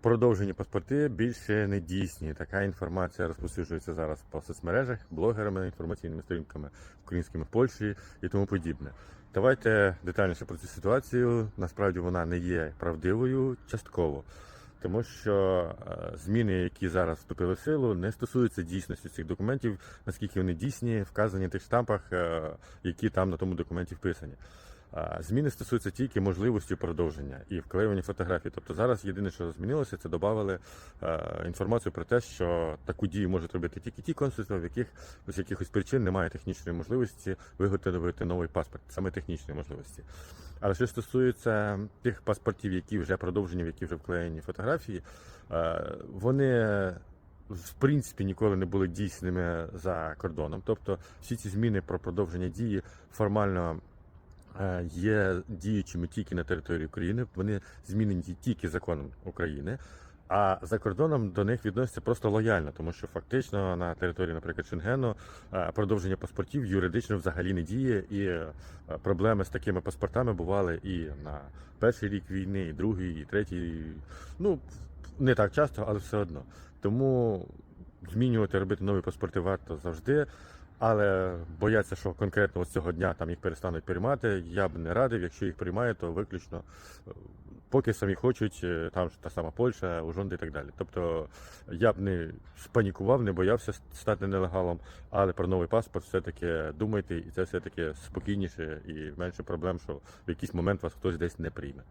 продовжені паспорти більше не дійсні. Така інформація розповсюджується зараз по соцмережах, блогерами, інформаційними сторінками українськими в Польщі і тому подібне. Давайте детальніше про цю ситуацію. Насправді вона не є правдивою частково. Тому що е, зміни, які зараз вступили в силу, не стосуються дійсності цих документів, наскільки вони дійсні, вказані в тих штампах, е, які там на тому документі вписані. Зміни стосуються тільки можливості продовження і вклеювання фотографій. Тобто зараз єдине, що змінилося, це додали е, інформацію про те, що таку дію можуть робити тільки ті консульства, в яких з якихось причин немає технічної можливості виготовити новий паспорт, саме технічної можливості. Але що стосується тих паспортів, які вже продовжені, в які вже вклеєні фотографії, е, вони в принципі ніколи не були дійсними за кордоном. Тобто всі ці зміни про продовження дії формально є діючими тільки на території України. Вони змінені тільки законом України. А за кордоном до них відносяться просто лояльно, тому що фактично на території, наприклад, Шенгену е, продовження паспортів юридично взагалі не діє, і е, проблеми з такими паспортами бували і на перший рік війни, і другий, і третій. Ну не так часто, але все одно. Тому змінювати, робити нові паспорти варто завжди. Але бояться, що конкретно з цього дня там їх перестануть приймати. Я б не радив, якщо їх приймають, то виключно е, поки самі хочуть, е, там ж та сама Польща, Ужонда і так далі. Тобто я б не спанікував, не боявся стати нелегалом, але про новий паспорт все-таки думайте, і це все-таки спокійніше і менше проблем, що в якийсь момент вас хтось десь не прийме.